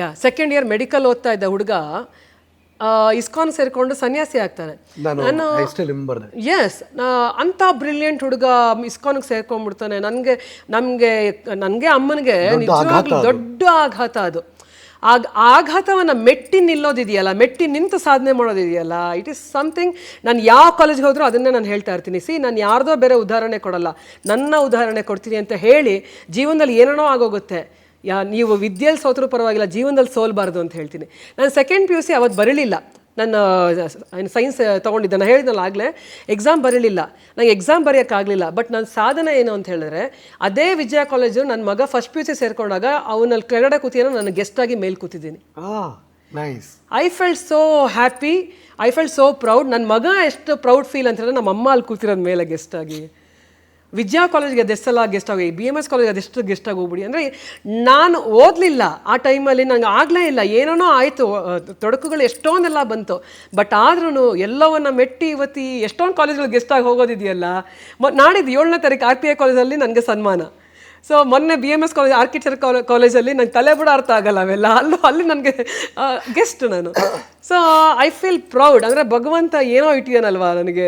ಯಾ second year medical ಓದ್ತಾ ಇದ್ದ ಹುಡುಗ ಇಸ್ಕಾನ್ ಸೇರಿಕೊಂಡು ಸನ್ಯಾಸಿ ಆಗ್ತಾನೆ. ನಾನು ಎಸ್ ಅಂಥ ಬ್ರಿಲಿಯಂಟ್ ಹುಡುಗ ಇಸ್ಕಾನ್ಗೆ ಸೇರ್ಕೊಂಡ್ಬಿಡ್ತಾನೆ. ನನಗೆ ನಮಗೆ ನನಗೆ ಅಮ್ಮನಿಗೆ ನಿಜವಾಗ್ಲೂ ದೊಡ್ಡ ಆಘಾತ ಅದು. ಆಗ ಆಘಾತವನ್ನು ಮೆಟ್ಟಿ ನಿಲ್ಲೋದಿದೆಯಲ್ಲ ಮೆಟ್ಟಿ ನಿಂತು ಸಾಧನೆ ಮಾಡೋದಿದೆಯಲ್ಲ ಇಟ್ ಈಸ್ ಸಮಥಿಂಗ್ ನಾನು ಯಾವ ಕಾಲೇಜ್ಗೆ ಹೋದರೂ ಅದನ್ನೇ ನಾನು ಹೇಳ್ತಾ ಇರ್ತೀನಿ. ಸಿ ನಾನು ಯಾರ್ದೋ ಬೇರೆ ಉದಾಹರಣೆ ಕೊಡಲ್ಲ. ನನ್ನ ಉದಾಹರಣೆ ಕೊಡ್ತೀನಿ ಅಂತ ಹೇಳಿ ಜೀವನದಲ್ಲಿ ಏನೇನೋ ಆಗೋಗುತ್ತೆ. ಯಾ ನೀವು ವಿದ್ಯೆಯಲ್ಲಿ ಸೋತರೂ ಪರವಾಗಿಲ್ಲ ಜೀವನದಲ್ಲಿ ಸೋಲ್ಬಾರ್ದು ಅಂತ ಹೇಳ್ತೀನಿ. ನಾನು ಸೆಕೆಂಡ್ ಪಿ ಯು ಸಿ ಅವತ್ತು ಬರಲಿಲ್ಲ. ನನ್ನ ಸೈನ್ಸ್ ತೊಗೊಂಡಿದ್ದೆ. ನಾನು ಹೇಳಿದ್ನಲ್ಲ ಆಗಲೇ ಎಕ್ಸಾಮ್ ಬರಲಿಲ್ಲ. ನನಗೆ ಎಕ್ಸಾಮ್ ಬರೆಯೋಕ್ಕಾಗಲಿಲ್ಲ. ಬಟ್ ನನ್ನ ಸಾಧನೆ ಏನು ಅಂತ ಹೇಳಿದ್ರೆ ಅದೇ ವಿಜಯ ಕಾಲೇಜು ನನ್ನ ಮಗ ಫಸ್ಟ್ ಪಿ ಯು ಸಿ ಸೇರಿಕೊಂಡಾಗ ಅವನಲ್ಲಿ ಕೆಳಗಡೆ ಕೂತಿಯನ್ನು ನಾನು ಗೆಸ್ಟಾಗಿ ಮೇಲೆ ಕೂತಿದ್ದೀನಿ. I felt so happy I felt so proud ನನ್ನ ಮಗ ಎಷ್ಟು ಪ್ರೌಡ್ ಫೀಲ್ ಅಂತ ಹೇಳಿದ್ರೆ ನಮ್ಮ ಅಮ್ಮ ಅಲ್ಲಿ ಕೂತಿರೋದು ಮೇಲೆ ಗೆಸ್ಟಾಗಿ ವಿದ್ಯಾ ಕಾಲೇಜ್ಗೆ ಅದೆಷ್ಟೆಲ್ಲ ಗೆಸ್ಟ್ ಆಗಿ ಬಿ ಎಂ ಎಸ್ ಕಾಲೇಜ್ ಅದೆಷ್ಟು ಗೆಸ್ಟ್ ಆಗಿ ಹೋಗ್ಬಿಡಿ. ಅಂದರೆ ನಾನು ಓದಲಿಲ್ಲ, ಆ ಟೈಮಲ್ಲಿ ನಂಗೆ ಆಗಲೇ ಇಲ್ಲ, ಏನೇನೋ ಆಯಿತು ತೊಡಕುಗಳು ಎಷ್ಟೊಂದೆಲ್ಲ ಬಂತು. ಬಟ್ ಆದ್ರೂ ಎಲ್ಲವನ್ನ ಮೆಟ್ಟಿ ಇವತ್ತಿ ಎಷ್ಟೊಂದು ಕಾಲೇಜ್ಗಳು ಗೆಸ್ಟ್ ಆಗಿ ಹೋಗೋದಿದೆಯಲ್ಲ, ಮ, ನಾಡಿದ್ದು ಏಳನೇ ತಾರೀಕು ಆರ್ ಪಿ ಐ ಕಾಲೇಜಲ್ಲಿ ನನಗೆ ಸನ್ಮಾನ. ಸೊ ಮೊನ್ನೆ B M S college architecture ಕಾಲೇಜಲ್ಲಿ ನಂಗೆ ತಲೆ ಬಿಡ ಅರ್ಥ ಆಗಲ್ಲ ಅವೆಲ್ಲ. ಅಲ್ಲೂ, ಅಲ್ಲಿ ನನಗೆ ಗೆಸ್ಟ್ ನಾನು. ಸೊ ಐ ಫೀಲ್ ಪ್ರೌಡ್ ಅಂದರೆ ಭಗವಂತ ಏನೋ ಇಟ್ಟಿದ್ದಾನಲ್ವಾ ನನಗೆ